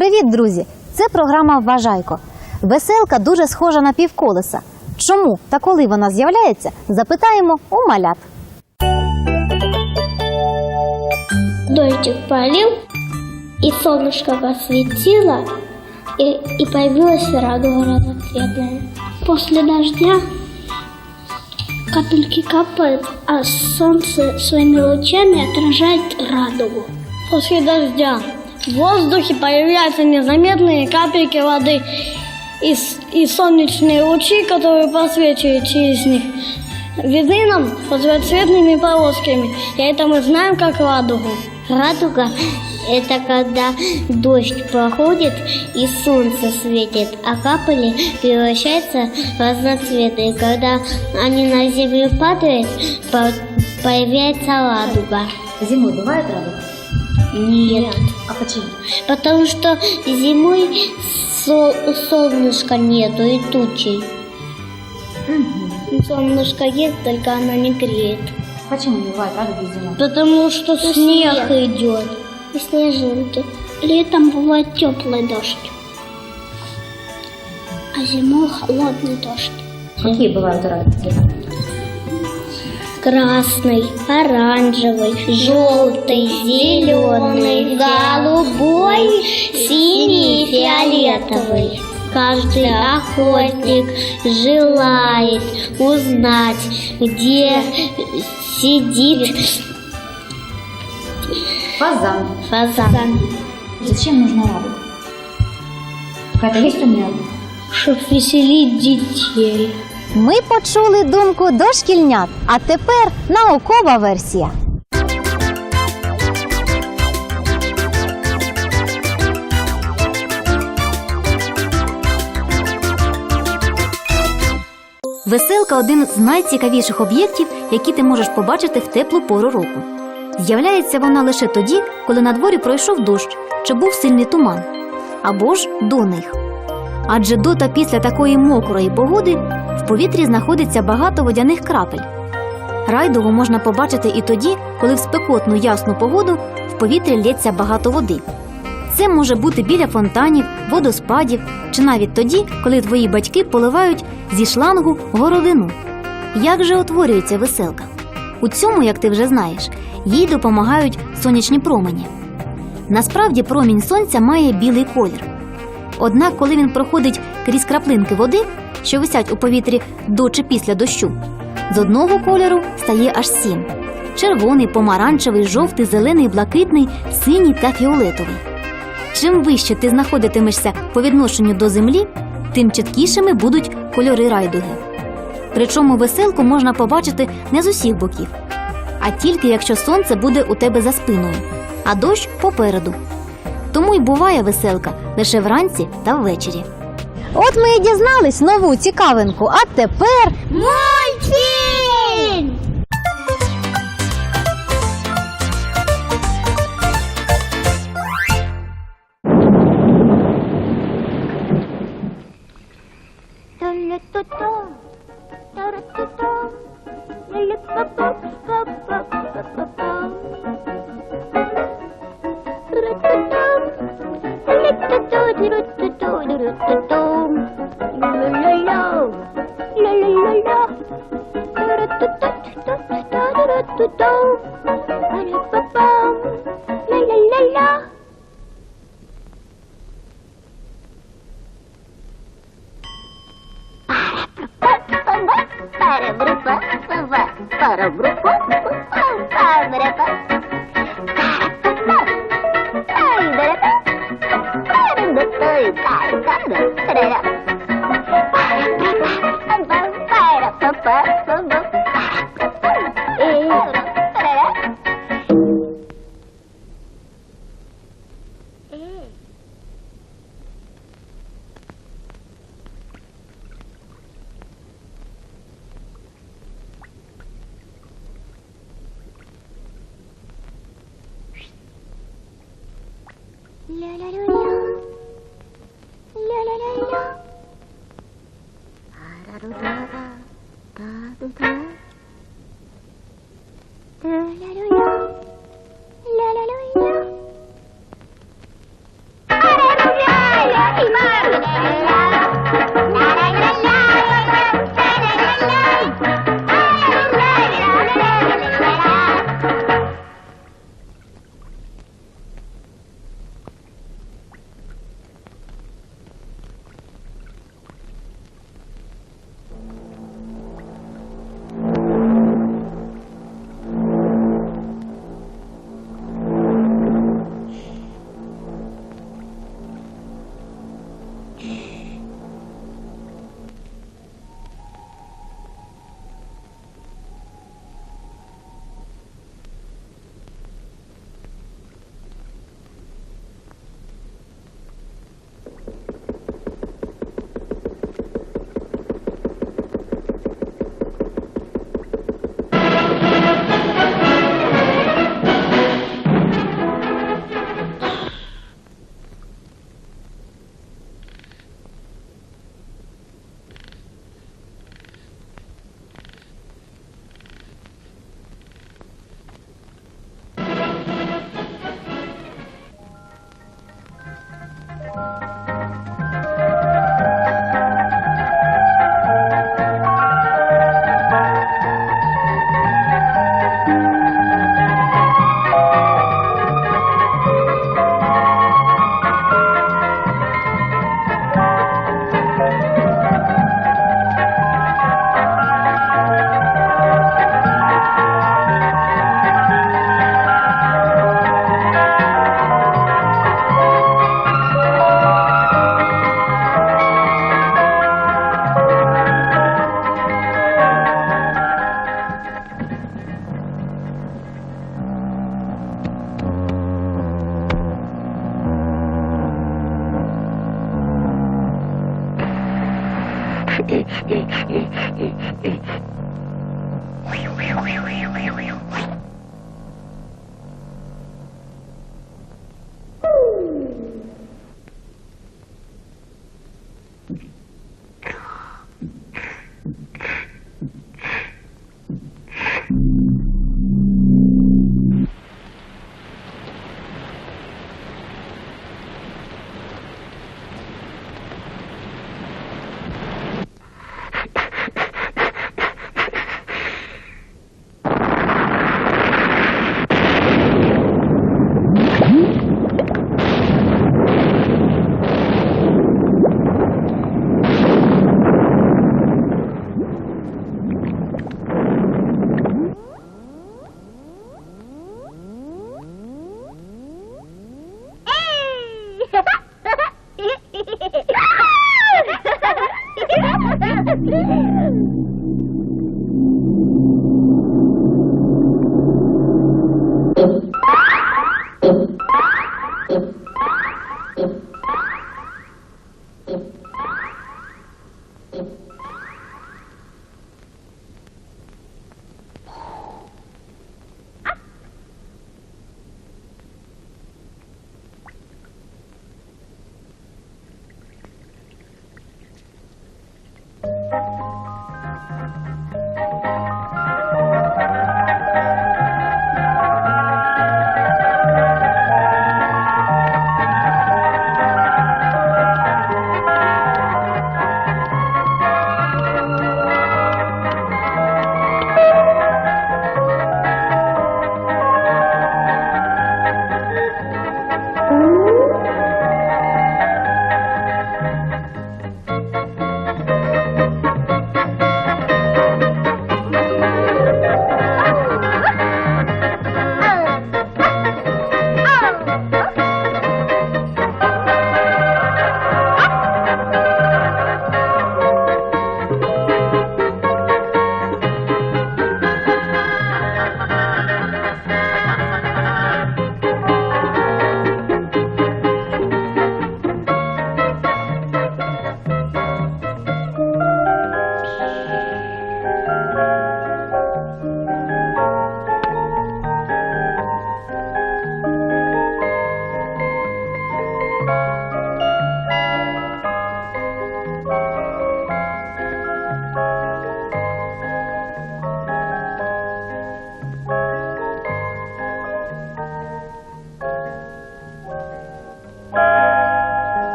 Привіт, друзі! Це програма Вважайко. Веселка дуже схожа на півколеса. Чому та коли вона з'являється, запитаємо у малят. Дождик полил, и солнышко посветило, и, и появилась радуга разноцветная. После дождя капельки капают, а солнце своими лучами отражает радугу. После дождя в воздухе появляются незаметные капельки воды и, и солнечные лучи, которые просвечивают через них. Видны нам разноцветными полосками, и это мы знаем как радугу. Радуга – это когда дождь проходит и солнце светит, а капли превращаются в разноцветные. Когда они на землю падают, по- появляется радуга. Зимою буває радуга? Нет. А почему? Потому что зимой сол- солнышка нету и тучи. Солнышко есть, только оно не греет. Почему не буває радуги зимою? Потому что снег идет. И снежинки. Летом бывает теплый дождь. А зимой холодный дождь. Які бувають радуги? Красный, оранжевый, желтый, зеленый, голубой, синий, фиолетовый. Каждый охотник желает узнать, где сидит Фазан. фазан. Зачем нужна радуга? Какая-то есть у меня? Чтоб веселить детей. Ми почули думку дошкільнят, а тепер наукова версія. Веселка один з найцікавіших об'єктів, які ти можеш побачити в теплу пору року. З'являється вона лише тоді, коли на дворі пройшов дощ чи був сильний туман, або ж до них. Адже до та після такої мокрої погоди повітрі знаходиться багато водяних крапель. Райдугу можна побачити і тоді, коли в спекотну ясну погоду в повітрі лється багато води. Це може бути біля фонтанів, водоспадів чи навіть тоді, коли твої батьки поливають зі шлангу городину. Як же утворюється веселка? У цьому, як ти вже знаєш, їй допомагають сонячні промені. Насправді промінь сонця має білий колір. Однак, коли він проходить крізь краплинки води, що висять у повітрі до чи після дощу, з одного кольору стає аж сім: червоний, помаранчевий, жовтий, зелений, блакитний, синій та фіолетовий. Чим вище ти знаходитимешся по відношенню до землі, тим чіткішими будуть кольори райдуги. Причому веселку можна побачити не з усіх боків, а тільки якщо сонце буде у тебе за спиною, а дощ попереду. Тому й буває веселка лише вранці та ввечері. От ми і дізнались нову цікавинку, а тепер Парабрупа, пава, парабрупа, парабрупа. Ай, да, да, да, да, да, да, да, да, да, да, да, La, la, la, Wee wee wee wee wee wee.